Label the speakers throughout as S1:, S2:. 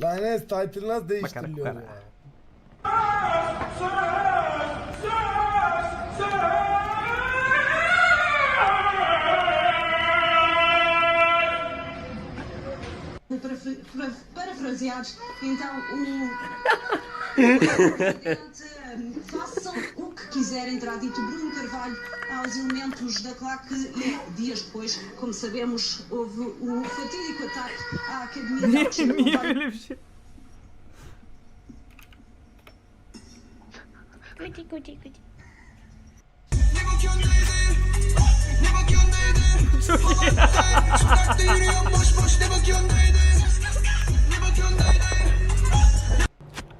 S1: Lanet title'ı nasıl değiştiriliyor ya?
S2: Parafraseados, então o. Façam quiserem, terá dito Bruno Carvalho aos elementos da claque e dias depois, como sabemos, houve o fatídico ataque à Academia de da
S3: niye
S2: Montanha.
S3: öyle bir şey?
S4: Gucci, Gucci, Gucci.
S3: Çok iyi.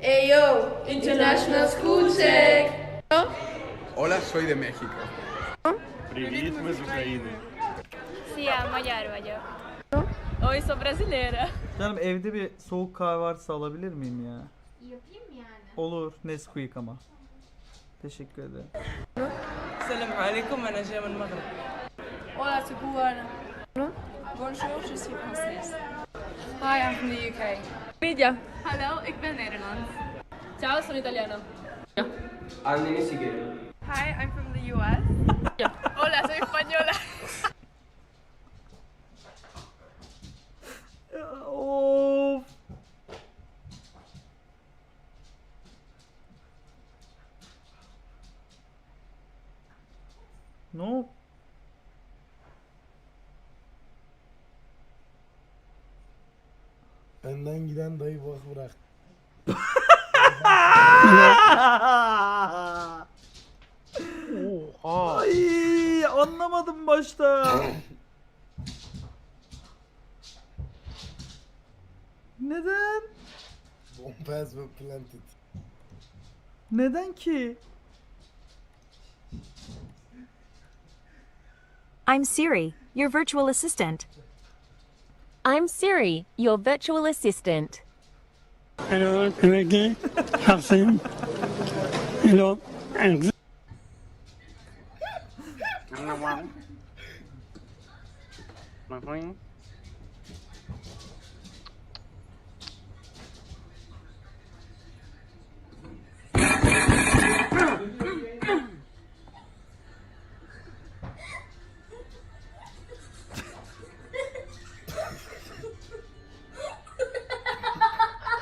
S5: Ayo, International School Check.
S6: Hola, soy de México.
S7: Привіт, ми з України.
S4: Sim, a magyar vagyok.
S5: Oi, sou brasileira.
S3: Canım evde bir soğuk kahve varsa alabilir miyim ya?
S4: Yapayım mı yani?
S3: Olur. Nesquik ama. Teşekkür ederim.
S8: السلام عليكم انا جايه من المغرب
S5: Olá, sou cubana. Bonjour, je suis française. Hi, I'm from the UK. Media. Hallo, ik ben Nederlands. Ciao, sono italiana.
S6: Anneni sikerim.
S5: Hi, I'm from the US. Hola, soy española.
S3: Of. Oldu?
S1: Benden giden dayı bak bırak.
S3: anlamadım başta. Neden?
S1: Bomb has been planted.
S3: Neden ki?
S9: I'm Siri, your virtual assistant.
S10: I'm Siri, your virtual assistant.
S7: Hello, Ricky. Hassim. Hello. And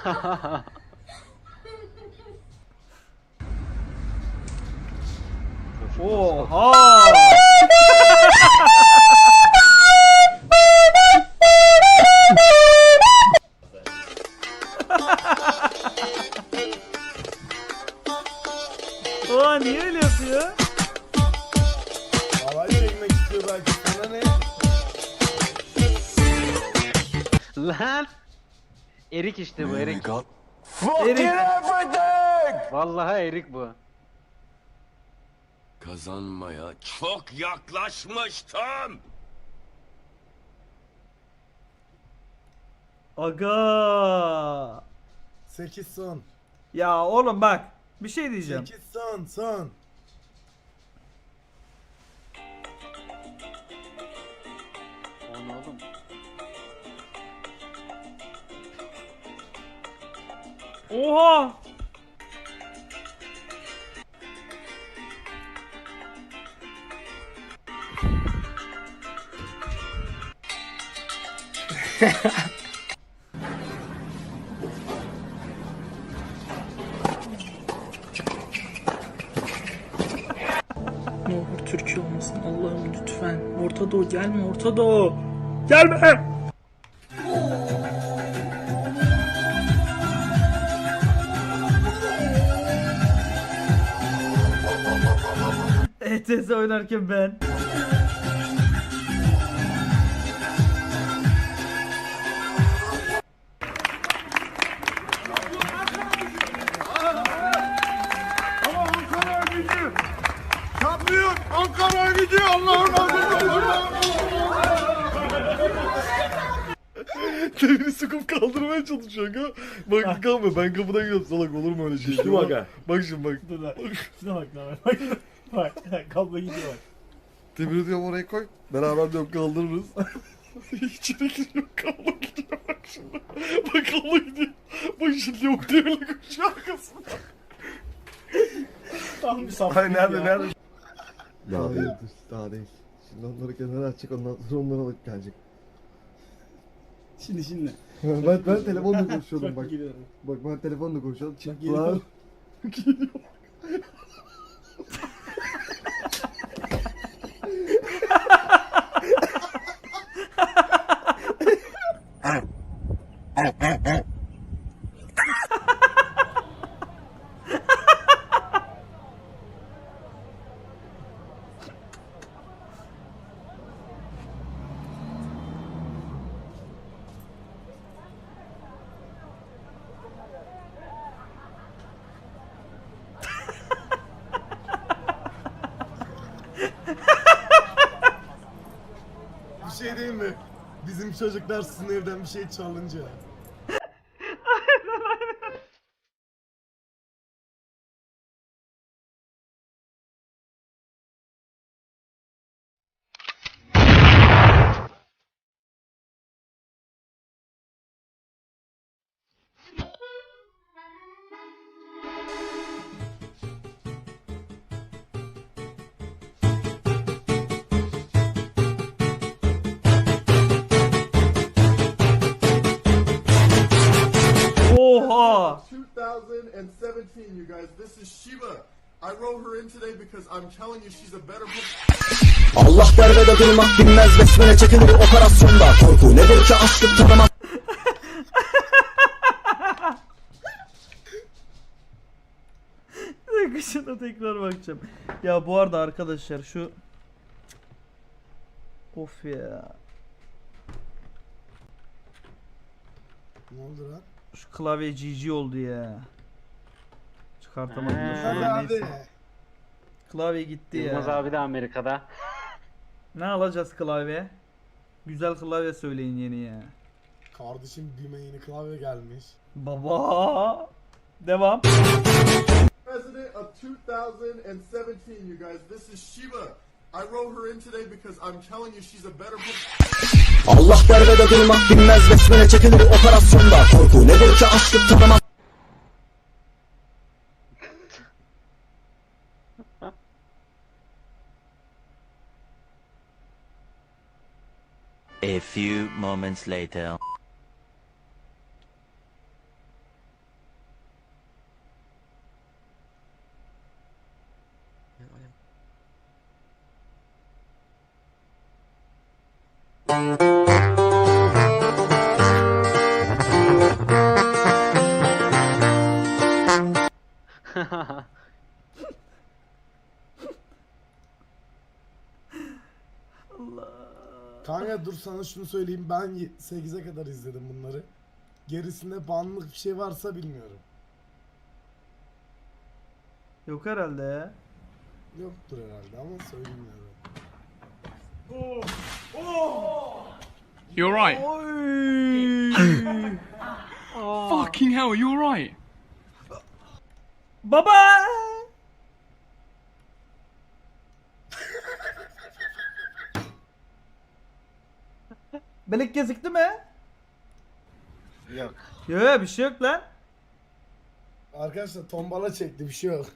S3: Oha! Oha
S11: Erik işte bu Erik.
S3: Erik.
S11: Vallahi Erik bu.
S6: Kazanmaya çok yaklaşmıştım.
S3: Aga.
S1: 8 son.
S3: Ya oğlum bak bir şey diyeceğim.
S1: 8 son son.
S3: Oha!
S8: Ne olur Türkiye olmasın Allah'ım lütfen. Orta Doğu gelme Orta Doğu. Gelme.
S3: ETS oynarken ben.
S1: Ankara gücü Allah'ın Demiri sıkıp kaldırmaya çalışıyor ha. Bak kalmıyor ben kapıdan gidiyorum salak olur mu öyle şey? Şu bak ha. Bak şimdi bak.
S7: Dur lan. Şuna bak lan. Bak. Bak. Kablo gidiyor bak.
S1: Demiri diyorum oraya koy. Beraber diyorum kaldırırız. İçine giriyor kablo gidiyor bak şimdi. Bak kablo gidiyor.
S12: şimdi yok diye öyle koşuyor arkasında.
S13: Tam bir saf.
S12: Ay nerede nerede?
S1: Daha değil, dur, daha değil. Şimdi onları kenara atacak, ondan sonra onları alıp gelecek.
S13: Şimdi şimdi.
S1: ben, ben telefonla konuşuyordum bak.
S13: Geliyorum.
S1: Bak ben telefonla konuşuyordum. Çık
S13: geliyor.
S12: şey değil mi? Bizim çocuklar sizin evden bir şey çalınca. 2017, you guys. This is Shiva. I wrote her in today because I'm telling you she's a better
S6: Allah derbede durmak bilmez besmele çekilir operasyonda Korku nedir ki açlık
S3: dakika şuna tekrar bakacağım. Ya bu arada arkadaşlar şu Of ya.
S12: Ne oldu lan?
S3: Şu klavye GG oldu ya. Çıkartamadım da neyse. Klavye gitti
S11: Yılmaz
S3: ya.
S11: abi de Amerika'da.
S3: Ne alacağız klavye? Güzel klavye söyleyin yeni ya.
S12: Kardeşim BİM'e yeni klavye gelmiş.
S3: Baba. Devam.
S12: President of 2017, you guys. This is Shiva. I wrote her in today because I'm telling you she's a better
S6: Allah derbede durmak bilmez besmele çekilir operasyonda Korku nedir ki açlık tanımaz few moments later. Ha ha ha.
S12: Kanka dur sana şunu söyleyeyim. Ben 8'e kadar izledim bunları. Gerisinde banlık bir şey varsa bilmiyorum.
S3: Yok herhalde ya.
S12: Yoktur herhalde ama söylemiyorum.
S14: You're right. Fucking hell, you're right.
S3: Baba. Belik gözüktü mü?
S1: Yok.
S3: Yok bir şey yok lan.
S12: Arkadaşlar tombala çekti bir şey yok.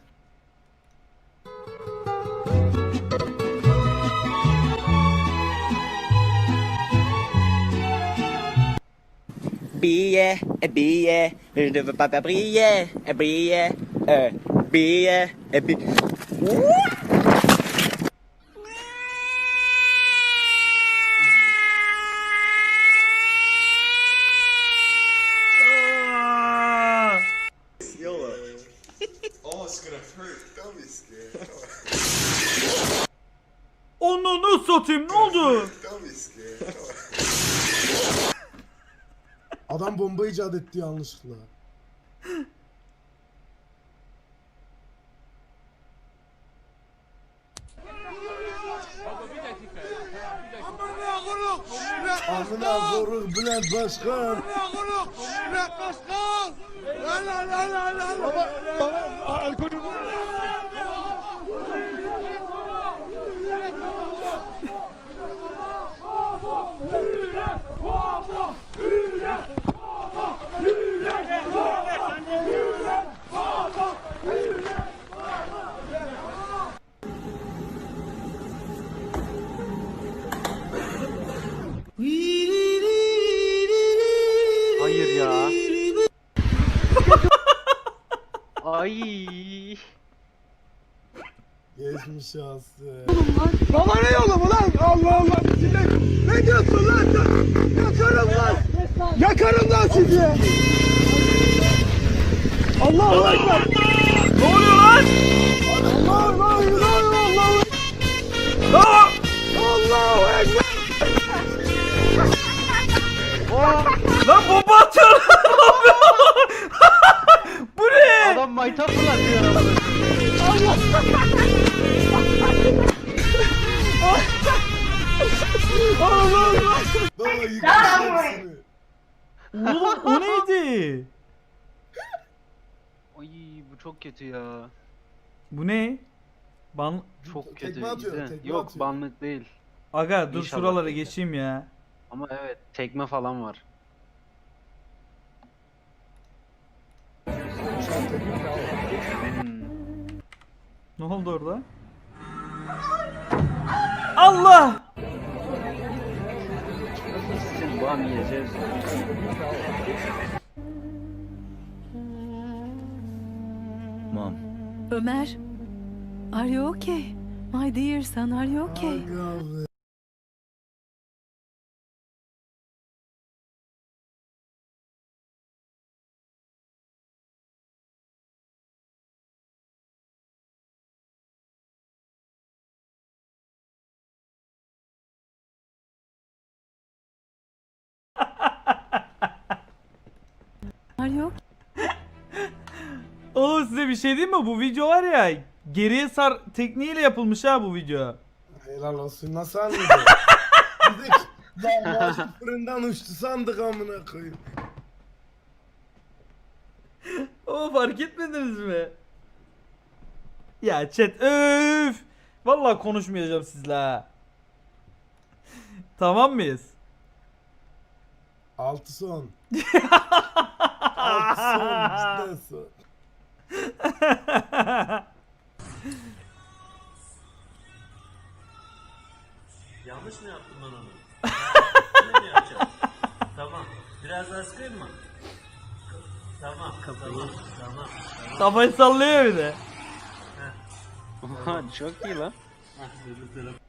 S6: Billet, billet, je ne veux pas briller, billet, euh, billet, billet.
S3: Aa! Oldu?
S12: Adam bomba icat etti yanlışlıkla. Amına koruk Bülent Başkan.
S11: Ay.
S12: Geçmiş olsun.
S7: Baba ne yolu lan? Allah Allah. Size ne diyorsun lan? Yakarım lan. Yakarım lan sizi. Allahu Ekber.
S3: Ne oluyor lan?
S7: Allah Allah Allah Allah.
S3: Aa!
S7: Allahu Ekber.
S3: Lan bomba atıyor. Ne yapıyor? Bu ne?
S11: Adam maytap fırlatıyor arabada.
S12: Baba yıkmışlar seni.
S3: Oğlum o neydi?
S11: Ay bu çok kötü ya.
S3: Bu ne? Ban
S11: Çok
S12: Tekme
S11: kötü.
S12: atıyor,
S11: İzle.
S12: tekme
S11: Yok
S12: atıyor.
S11: banlık değil.
S3: Aga dur
S11: İnşallah
S3: şuralara
S11: tekme.
S3: geçeyim ya.
S11: Ama evet tekme falan var. Hmm.
S3: Ne oldu orada? Allah!
S6: Mom.
S5: Ömer. Are you okay? My dear son, are you okay? You okay?
S3: Oğlum size bir şey diyeyim mi? Bu video var ya geriye sar tekniğiyle yapılmış ha bu video.
S12: Helal olsun nasıl anladın? Biz de lahmacun fırından uçtu sandık amına koyayım.
S3: O fark etmediniz mi? Ya chat öf. Vallahi konuşmayacağım sizle ha. Tamam mıyız?
S12: Altı son. Altı son. Cidden.
S15: Yanlış mı yaptım ben onu? Ne mi yapacağım? Tamam. Biraz daha sıkayım mı? Tamam. Tamam. Tamam.
S3: Kafayı sallıyor bir de.
S11: Çok iyi lan.
S12: Sikim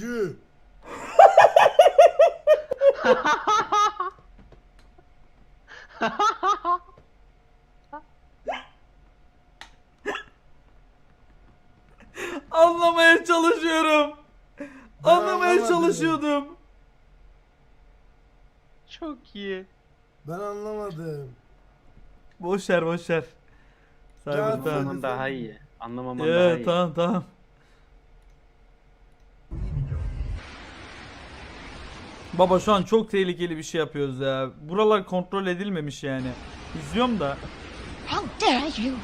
S12: büyücü.
S3: Anlamaya çalışıyorum.
S12: Ben
S3: Anlamaya
S12: anlamadım.
S3: çalışıyordum.
S11: Çok iyi.
S12: Ben anlamadım.
S3: Boş ver boş ver.
S12: Ya,
S3: tamam.
S11: Anlamaman daha iyi. Anlamaman daha
S3: Evet
S11: iyi.
S3: tamam tamam. Baba şu an çok tehlikeli bir şey yapıyoruz ya. Buralar kontrol edilmemiş yani. İzliyorum da.
S4: How dare you?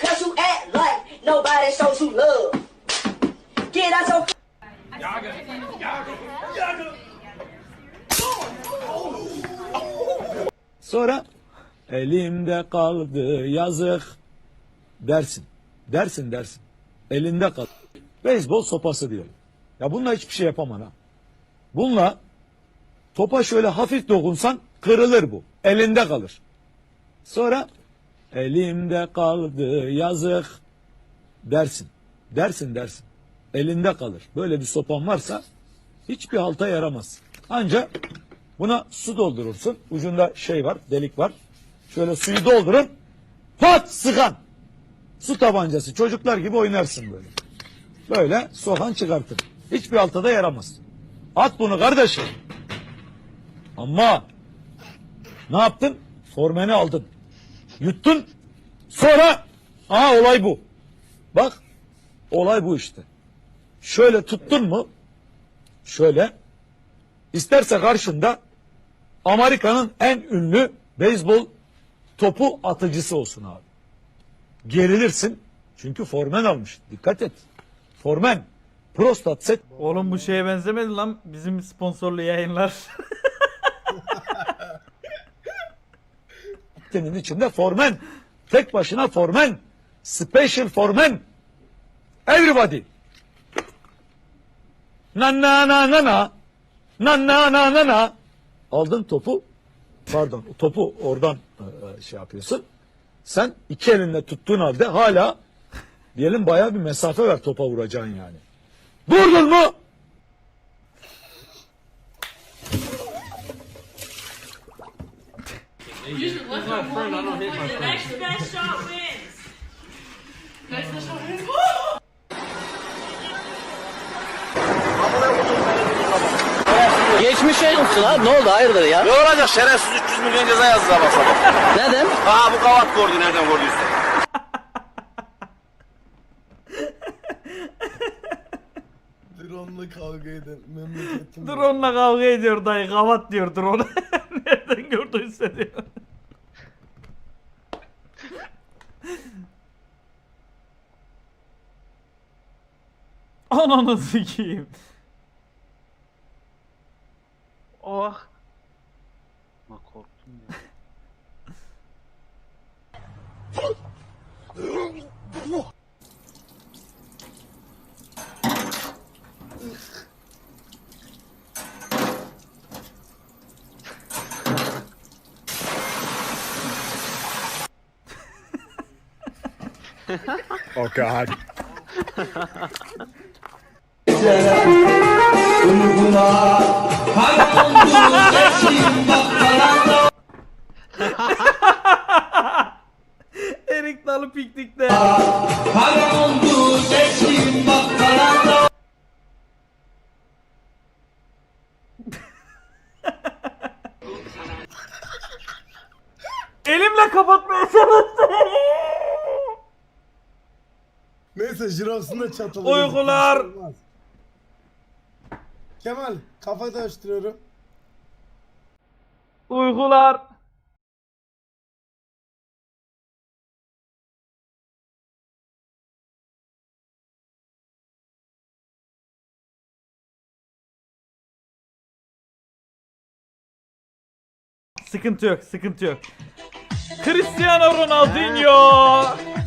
S2: Cause you act like nobody shows you love. Get out your
S7: Sonra elimde kaldı yazık dersin. Dersin dersin. Elinde kal. Beyzbol sopası diyelim. Ya bununla hiçbir şey yapamam ha. Bununla topa şöyle hafif dokunsan kırılır bu. Elinde kalır. Sonra elimde kaldı yazık dersin. Dersin dersin. Elinde kalır. Böyle bir sopan varsa hiçbir halta yaramaz. Ancak buna su doldurursun. Ucunda şey var, delik var. Şöyle suyu doldurun. Pat sıkan. Su tabancası. Çocuklar gibi oynarsın böyle. Böyle sokan çıkartın. Hiçbir halta da yaramaz. At bunu kardeşim. Ama ne yaptın? Formeni aldın. Yuttun. Sonra aha olay bu. Bak olay bu işte. Şöyle tuttun mu şöyle isterse karşında Amerika'nın en ünlü beyzbol topu atıcısı olsun abi. Gerilirsin çünkü formen almış. Dikkat et. Formen. Prostat set
S3: Oğlum bu şeye benzemedi lan bizim sponsorlu yayınlar.
S7: senin içinde formen. Tek başına formen. Special formen. Everybody. Na na na na na. Na na na na na. Aldın topu. Pardon topu oradan e, e, şey yapıyorsun. Sen iki elinle tuttuğun halde hala diyelim bayağı bir mesafe ver topa vuracaksın yani. Vurdun mu?
S6: Geçmiş olsun abi. Ne oldu hayırdır ya?
S16: Ne olacak şerefsiz 300 milyon ceza yazdı sabah sabah.
S6: Neden?
S16: Ha bu kavat gördü nereden gördüyse.
S12: Drone'la kavga eden memleketim.
S3: Drone'la kavga ediyor dayı kavat diyor drone. Nereden gördüyse diyor. Ananı sikeyim.
S11: Oh. Ama korktum ya.
S7: Oh God.
S3: Erik Dalı piknikte. Elimle kapatmaya çalıştım.
S12: Neyse Jirox'un da çatalı.
S3: Uykular.
S12: Kemal kafa değiştiriyorum.
S3: Uykular. Sıkıntı yok, sıkıntı yok. Cristiano Ronaldinho.